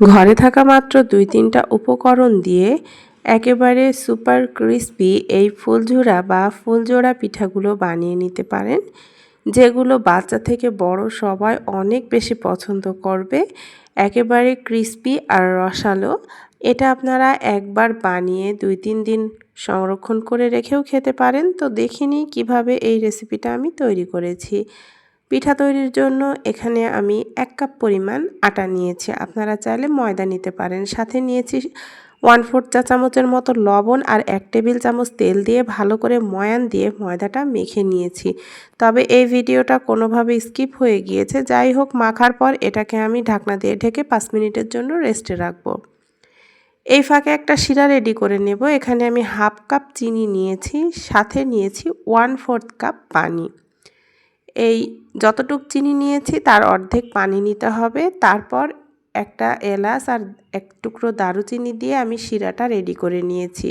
ঘরে থাকা মাত্র দুই তিনটা উপকরণ দিয়ে একেবারে সুপার ক্রিস্পি এই ফুলঝোড়া বা ফুলজোড়া পিঠাগুলো বানিয়ে নিতে পারেন, যেগুলো বাচ্চা থেকে বড় সবাই অনেক বেশি পছন্দ করবে। একেবারে ক্রিস্পি আর রসালো, এটা আপনারা একবার বানিয়ে দুই তিন দিন সংরক্ষণ করে রেখেও খেতে পারেন। তো দেখিনি কীভাবে এই রেসিপিটা আমি তৈরি করেছি। পিঠা তৈরির জন্য এখানে আমি এক কাপ পরিমাণ আটা নিয়েছি। আপনারা চাইলে ময়দা নিতে পারেন। সাথে নিয়েছি ওয়ান ফোর্থ চা চামচের মতো লবণ আর এক টেবিল চামচ তেল দিয়ে ভালো করে ময়ান দিয়ে ময়দাটা মেখে নিয়েছি। তবে এই ভিডিওটা কোনোভাবে স্কিপ হয়ে গিয়েছে। যাই হোক, মাখার পর এটাকে আমি ঢাকনা দিয়ে ঢেকে পাঁচ মিনিটের জন্য রেস্টে রাখব। এই ফাঁকে একটা শিরা রেডি করে নেব। এখানে আমি হাফ কাপ চিনি নিয়েছি। সাথে নিয়েছি ওয়ান ফোর্থ কাপ পানি। এই যতটুক চিনি নিয়েছি, তার অর্ধেক পানি নিতে হবে। তারপর একটা এলাচ আর এক টুকরো দারুচিনি দিয়ে আমি শিরাটা রেডি করে নিয়েছি।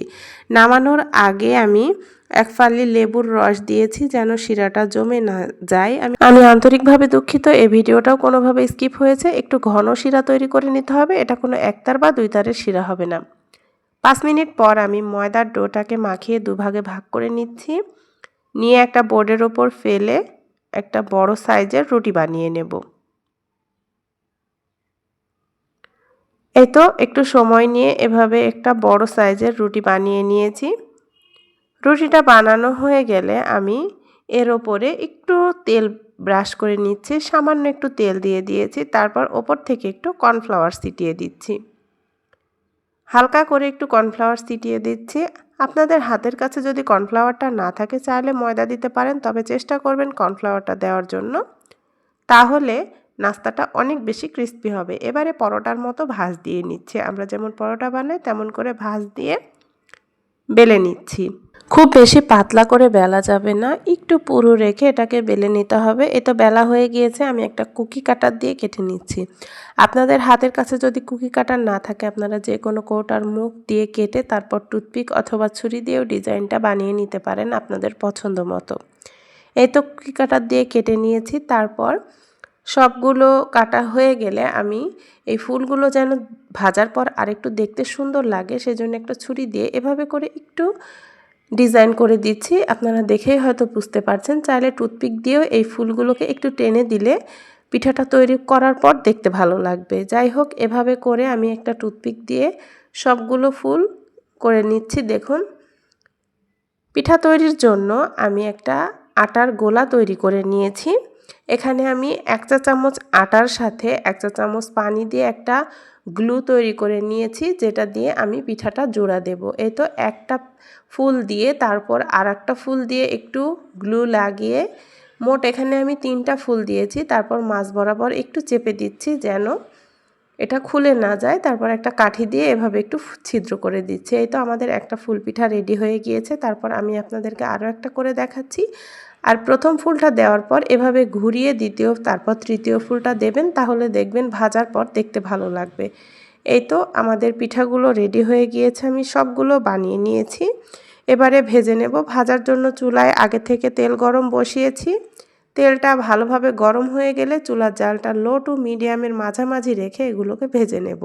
নামানোর আগে আমি এক ফালি লেবুর রস দিয়েছি যেন শিরাটা জমে না যায়। আমি আমি আন্তরিকভাবে দুঃখিত, এই ভিডিওটাও কোনোভাবে স্কিপ হয়েছে। একটু ঘন শিরা তৈরি করে নিতে হবে। এটা কোনো একতার বা দুই তারের শিরা হবে না। পাঁচ মিনিট পর আমি ময়দার ডোটাকে মাখিয়ে দুভাগে ভাগ করে নিচ্ছি। নিয়ে একটা বোর্ডের ওপর ফেলে একটা বড় সাইজের রুটি বানিয়ে নেব। এই তো একটু সময় নিয়ে এভাবে একটা বড় সাইজের রুটি বানিয়ে নিয়েছি। রুটিটা বানানো হয়ে গেলে আমি এর ওপরে একটু তেল ব্রাশ করে নিচ্ছি, সামান্য একটু তেল দিয়ে দিয়েছি, তারপর ওপর থেকে একটু কর্নফ্লাওয়ার ছিটিয়ে দিচ্ছি। হালকা করে একটু কর্নফ্লাওয়ার ছিটিয়ে দিচ্ছি। আপনাদের হাতের কাছে যদি কর্নফ্লাওয়ারটা না থাকে, চাইলে ময়দা দিতে পারেন, তবে চেষ্টা করবেন কর্নফ্লাওয়ারটা দেওয়ার জন্য। তাহলে নাস্তাটা অনেক বেশি ক্রিস্পি হবে। এবারে পরোটার মতো ভাজ দিয়ে নিচ্ছে। আমরা যেমন পরোটা বানাই, তেমন করে ভাজ দিয়ে বেলে নিচ্ছি। খুব বেশি পাতলা করে বেলা যাবে না, একটু পুরো রেখে এটাকে বেলে নিতে হবে। এ তো বেলা হয়ে গিয়েছে, আমি একটা কুকি কাটার দিয়ে কেটে নিচ্ছি। আপনাদের হাতের কাছে যদি কুকি কাটার না থাকে, আপনারা যে কোনো কৌটার মুখ দিয়ে কেটে তারপর টুথপিক অথবা ছুরি দিয়েও ডিজাইনটা বানিয়ে নিতে পারেন আপনাদের পছন্দ মতো। এই তো কুকি কাটার দিয়ে কেটে নিয়েছি, তারপর সবগুলো কাটা হয়ে গেলে আমি এই ফুলগুলো যেন ভাজার পর আরেকটু দেখতে সুন্দর লাগে, সেজন্য একটা ছুরি দিয়ে এভাবে করে একটু ডিজাইন করে দিচ্ছি। আপনারা দেখেই হয়তো বুঝতে পারছেন। চাইলে টুথপিক দিয়েও এই ফুলগুলোকে একটু টেনে দিলে পিঠাটা তৈরি করার পর দেখতে ভালো লাগবে। যাই হোক, এভাবে করে আমি একটা টুথপিক দিয়ে সবগুলো ফুল করে নিচ্ছি। দেখুন, পিঠা তৈরির জন্য আমি একটা আটার গোলা তৈরি করে নিয়েছি। এখানে আমি এক চা চামচ আটার সাথে এক চা চামচ পানি দিয়ে একটা গ্লু তৈরি করে নিয়েছি, যেটা দিয়ে আমি পিঠাটা জোড়া দেব। এই তো একটা ফুল দিয়ে তারপর আর একটা ফুল দিয়ে একটু গ্লু লাগিয়ে মোট এখানে আমি তিনটা ফুল দিয়েছি, তারপর মাছ বরাবর একটু চেপে দিচ্ছি যেন এটা খুলে না যায়। তারপর একটা কাঠি দিয়ে এভাবে একটু ছিদ্র করে দিচ্ছে। এই তো আমাদের একটা ফুল পিঠা রেডি হয়ে গিয়েছে। তারপর আমি আপনাদেরকে আরও একটা করে দেখাচ্ছি। আর প্রথম ফুলটা দেওয়ার পর এভাবে ঘুরিয়ে দ্বিতীয়, তারপর তৃতীয় ফুলটা দেবেন, তাহলে দেখবেন ভাজার পর দেখতে ভালো লাগবে। এই তো আমাদের পিঠাগুলো রেডি হয়ে গিয়েছে, আমি সবগুলো বানিয়ে নিয়েছি। এবারে ভেজে নেব, ভাজার জন্য চুলায় আগে থেকে তেল গরম বসিয়েছি। তেলটা ভালোভাবে গরম হয়ে গেলে চুলার জালটা লো টু মিডিয়ামের মাঝামাঝি রেখে এগুলোকে ভেজে নেব।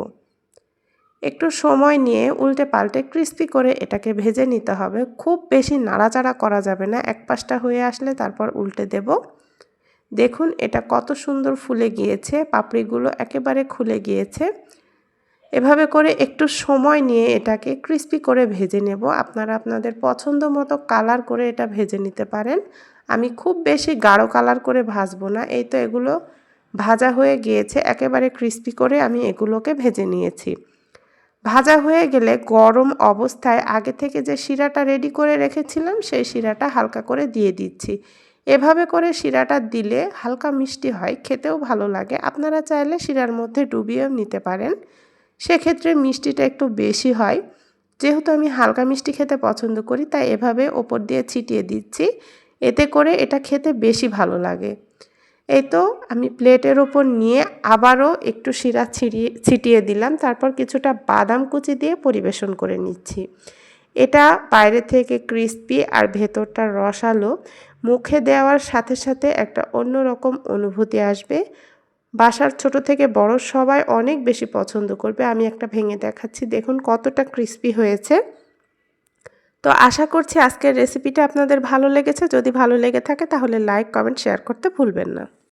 একটু সময় নিয়ে উল্টে পাল্টে ক্রিস্পি করে এটাকে ভেজে নিতে হবে। খুব বেশি নাড়াচাড়া করা যাবে না, এক পাশটা হয়ে আসলে তারপর উল্টে দেব। দেখুন এটা কত সুন্দর ফুলে গিয়েছে, পাপড়িগুলো একেবারে খুলে গিয়েছে। এভাবে করে একটু সময় নিয়ে এটাকে ক্রিস্পি করে ভেজে নেব। আপনারা আপনাদের পছন্দ মতো কালার করে এটা ভেজে নিতে পারেন। আমি খুব বেশি গাঢ় কালার করে ভাজবো না। এই তো এগুলো ভাজা হয়ে গিয়েছে, একেবারে ক্রিস্পি করে আমি এগুলোকে ভেজে নিয়েছি। ভাজা হয়ে গেলে গরম অবস্থায় আগে থেকে যে শিরাটা রেডি করে রেখেছিলাম, সেই শিরাটা হালকা করে দিয়ে দিচ্ছি। এভাবে করে শিরাটা দিলে হালকা মিষ্টি হয়, খেতেও ভালো লাগে। আপনারা চাইলে শিরার মধ্যে ডুবিয়েও নিতে পারেন। সেক্ষেত্রে মিষ্টিটা একটু বেশি হয়। যেহেতু আমি হালকা মিষ্টি খেতে পছন্দ করি, তাই এভাবে ওপর দিয়ে ছিটিয়ে দিচ্ছি। এতে করে এটা খেতে বেশি ভালো লাগে। এই তো আমি প্লেটের ওপর নিয়ে আবারও একটু শিরা ছিটিয়ে ছিটিয়ে দিলাম। তারপর কিছুটা বাদাম কুচি দিয়ে পরিবেশন করে নিচ্ছি। এটা বাইরে থেকে ক্রিস্পি আর ভেতরটা রসালো। মুখে দেওয়ার সাথে সাথে একটা অন্যরকম অনুভূতি আসবে। বাসার ছোট থেকে বড় সবাই অনেক বেশি পছন্দ করবে। আমি একটা ভেঙে দেখাচ্ছি। দেখুন কতটা ক্রিস্পি হয়েছে। তো আশা করছি আজকের রেসিপিটা আপনাদের ভালো লেগেছে। যদি ভালো লেগে থাকে তাহলে লাইক, কমেন্ট, শেয়ার করতে ভুলবেন না।